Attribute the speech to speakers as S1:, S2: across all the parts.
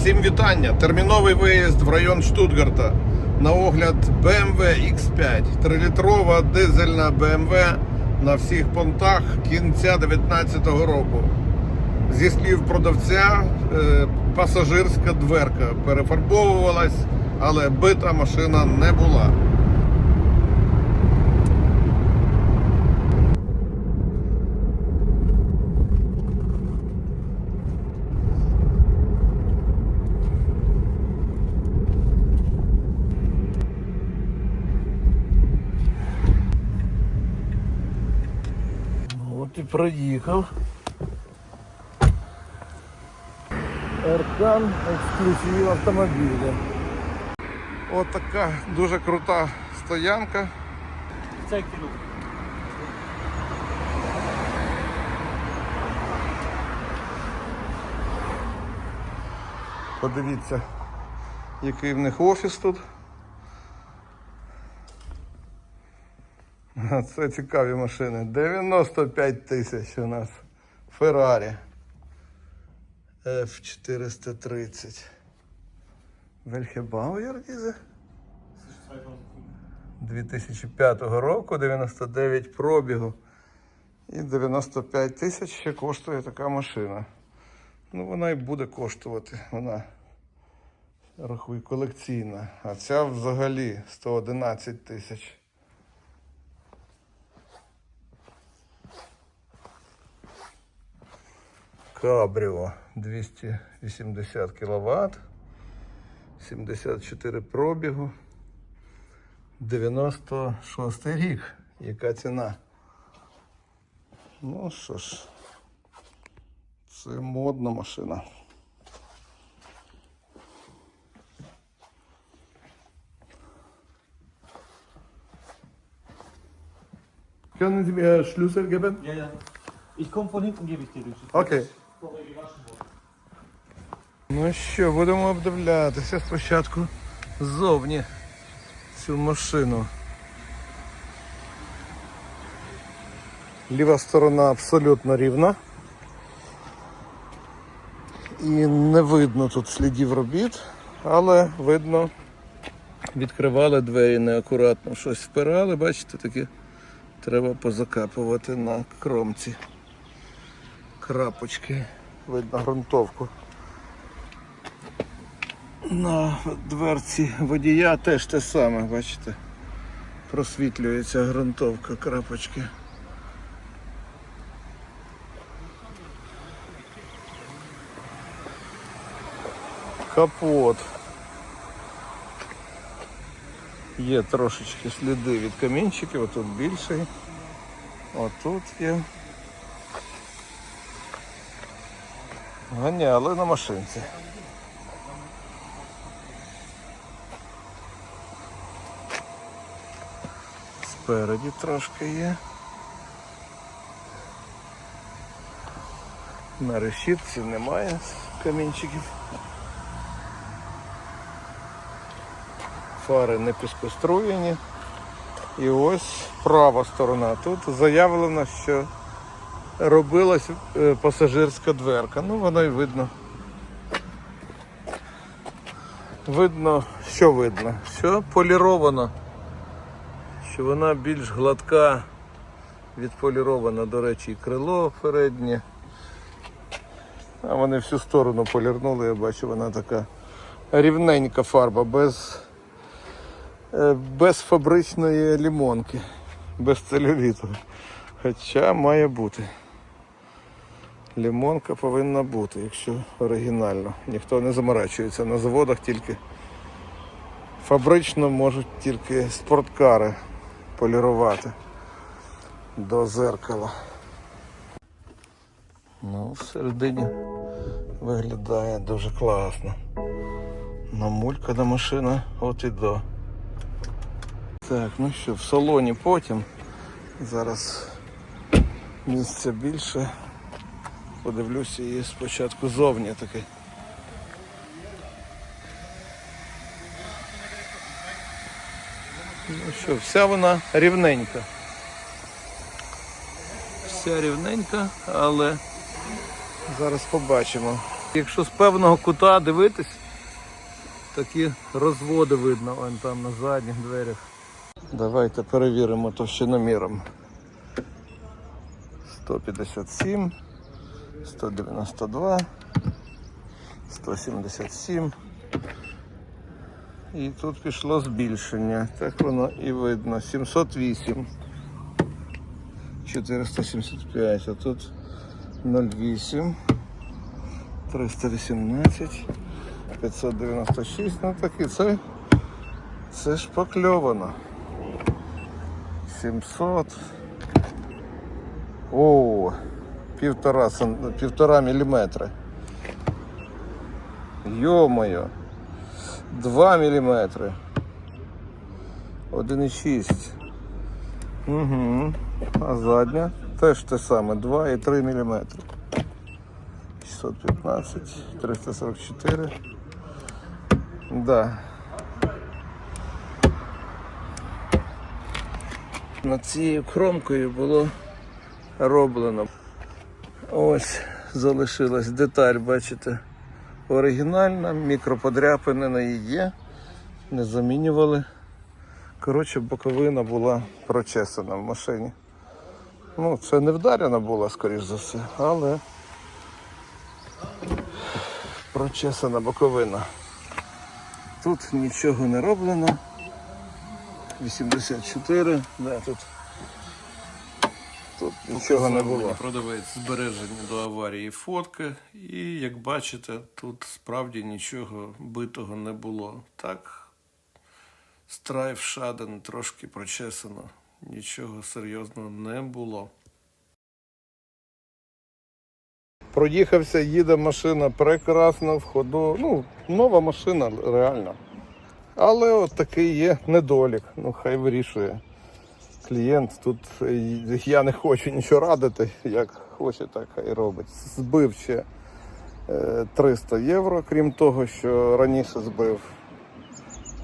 S1: Всім вітання! Терміновий виїзд в район Штутгарта. На огляд BMW X5. Трилітрова дизельна BMW на всіх понтах кінця 2019 року. Зі слів продавця, е, пасажирська дверка перефарбовувалась, але бита машина не була. От і проїхав. Аркан ексклюзив автомобіля. От така дуже крута стоянка.
S2: Це кіно.
S1: Подивіться, який в них офіс тут. Це цікаві машини. 95 тисяч у нас. Феррарі. F430. Вельхебауєр дізе? 2005 року, 99 пробігу. І 95 тисяч ще коштує така машина. Ну, вона і буде коштувати. Вона рахуй колекційна. А ця взагалі 111 тисяч. Кабріо 280 кВт, 74 пробігу, 96 рік. Яка ціна? Ну що ж, це модна машина. Können Sie mir Schlüssel geben?
S2: Ja, ja. Ich komme von hinten, gebe ich dir den Schlüssel.
S1: Ну що, будемо обдивлятися спочатку ззовні цю машину. Ліва сторона абсолютно рівна. І не видно тут слідів робіт, але видно, відкривали двері неакуратно, щось впирали, бачите, таке треба позакапувати на кромці крапочки, видно ґрунтовку. На дверці водія теж те саме, бачите, просвітлюється ґрунтовка крапочки. Капот. Є трошечки сліди від камінчиків, отут більший, отут є. Ганяли на машинці. Спереді трошки є. На решітці немає камінчиків. Фари не піскоструєні. І ось права сторона. Тут заявлено, що робилась е, пасажирська дверка. Ну, воно і видно. Видно, що видно? Що поліровано. Що вона більш гладка, відполірована, до речі, і крило переднє. А вони всю сторону полірнули, я бачу, вона така рівненька фарба, без, е, без фабричної лімонки, без целюліту. Хоча має бути. Лімонка повинна бути, якщо оригінально. Ніхто не заморачується на заводах тільки фабрично можуть тільки спорткари полірувати до зеркала. Ну, всередині виглядає дуже класно. Намулькана машина от і до. Так, ну що, в салоні потім. Зараз місця більше. Подивлюся її спочатку зовні таки. Ну що, вся вона рівненька. Вся рівненька, але зараз побачимо. Якщо з певного кута дивитись, такі розводи видно вон там на задніх дверях. Давайте перевіримо товщиноміром. 157, 192, 177. І тут пішло збільшення. Так воно і видно. 708. 475, а тут 08, 318, 596, ну такі, це, це ж покльовано. 700. О, півтора, півтора міліметри. Йо-моє. 2 міліметри. 1,6. Угу. А задня теж те саме, 2,3 мм. 615, 344. Да. Над цією кромкою було роблено. Ось залишилась деталь, бачите, оригінальна, мікроподряпини на її є, не замінювали. Коротше, боковина була прочесана в машині. Ну, це не вдарена була, скоріш за все, але прочесана боковина. Тут нічого не роблено. 84, да, тут, тут нічого не було. Продавець збереження до аварії фотки. І як бачите, тут справді нічого битого не було. Так, Страйф Шаден трошки прочесано. Нічого серйозного не було. Проїхався, їде машина прекрасно в ходу. Ну, нова машина, реально. Але от такий є недолік. Ну, хай вирішує. Клієнт тут е, я не хочу нічого радити, як хоче, так хай робить. Збив ще е, 300 євро, крім того, що раніше збив.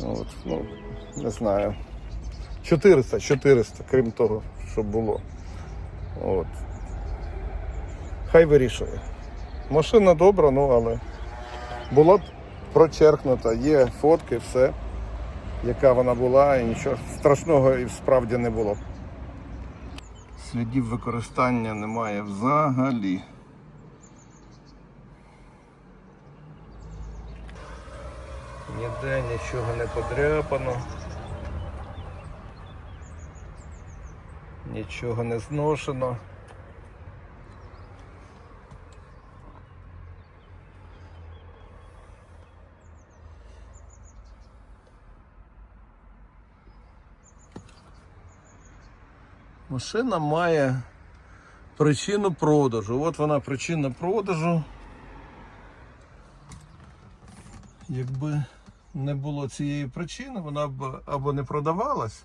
S1: От, ну, не знаю. 400, 400, крім того, що було. От. Хай вирішує. Машина добра, ну але була прочеркнута, є фотки, все, яка вона була, і нічого страшного і справді не було. Слідів використання немає взагалі. Ніде нічого не подряпано. Нічого не зношено. Машина має причину продажу. От вона причина продажу. Якби не було цієї причини, вона б або не продавалась,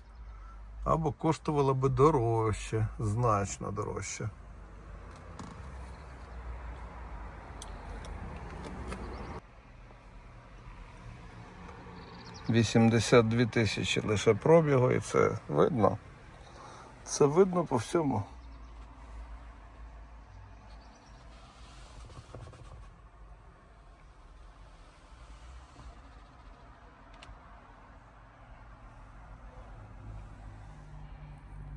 S1: або коштувала би дорожче, значно дорожче. Вісімдесят дві тисячі лише пробігу, і це видно. Це видно по всьому.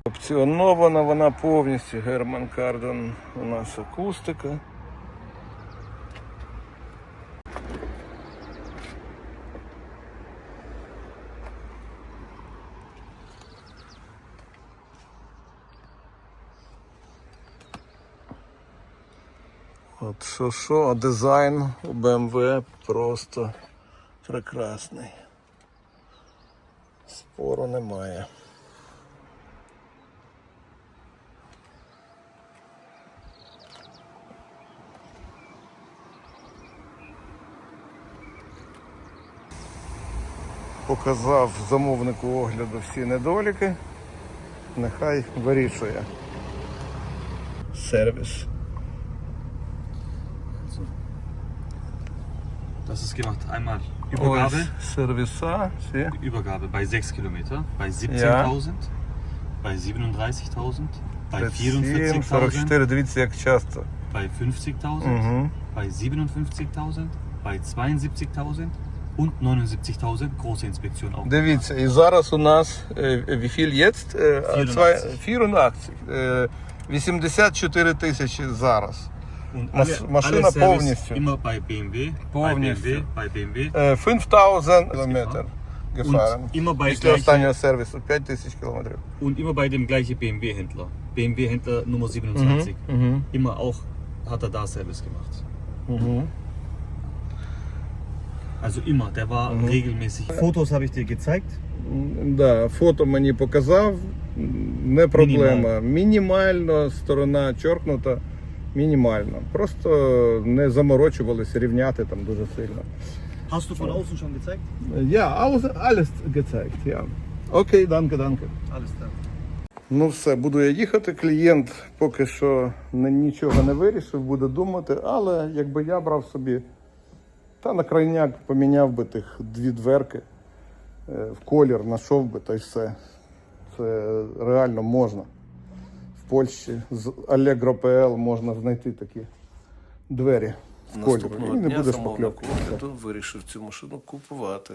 S1: Опціонована вона повністю. Герман Кардон у нас акустика. От що що, а дизайн у BMW просто прекрасний. Спору немає. Показав замовнику огляду всі недоліки. Нехай вирішує. Сервіс.
S2: Das ist gemacht. Einmal Übergabe.
S1: Ось сервіса. Всі.
S2: Übergabe bei 6 Kilometer, bei 17.000, bei 37.000, bei
S1: 7,
S2: 44.000,
S1: 44, дивіться як часто.
S2: bei 50.000,
S1: Угу.
S2: bei 57.000, bei 72.000 und 79.000 große Inspektion auch.
S1: Дивіться, і зараз у нас е, wie viel jetzt? Е,
S2: 84.
S1: 84. Е, 84 тисячі зараз. Mas- Maschine повністю.
S2: immer bei BMW,
S1: Повністю.
S2: bei BMW, bei BMW.
S1: Е, 5000 кілометрів gefahren.
S2: Immer bei
S1: Після
S2: gleichen-
S1: останнього сервісу 5 тисяч кілометрів.
S2: Und immer bei dem gleichen BMW-Händler. BMW-Händler Nummer 27.
S1: Угу.
S2: Immer auch hat er da Service gemacht.
S1: Угу.
S2: Also immer, der war regelmäßig. Fotos habe ich dir gezeigt.
S1: Да, фото мені показав, не проблема. Мінімально сторона чоркнута, мінімально. Просто не заморочувалися рівняти там дуже сильно.
S2: Hast du von außen schon gezeigt?
S1: Ja, alles, alles gezeigt, ja. Окей, данке, данке.
S2: Alles klar.
S1: Ну все, буду я їхати. Клієнт поки що нічого не вирішив, буде думати, але якби я брав собі, та на крайняк поміняв би тих дві дверки е, в колір, знайшов би та й все. Це реально можна. Польщі з Allegro.pl можна знайти такі двері в колір. І не буде шпакльовки.
S3: вирішив цю машину купувати.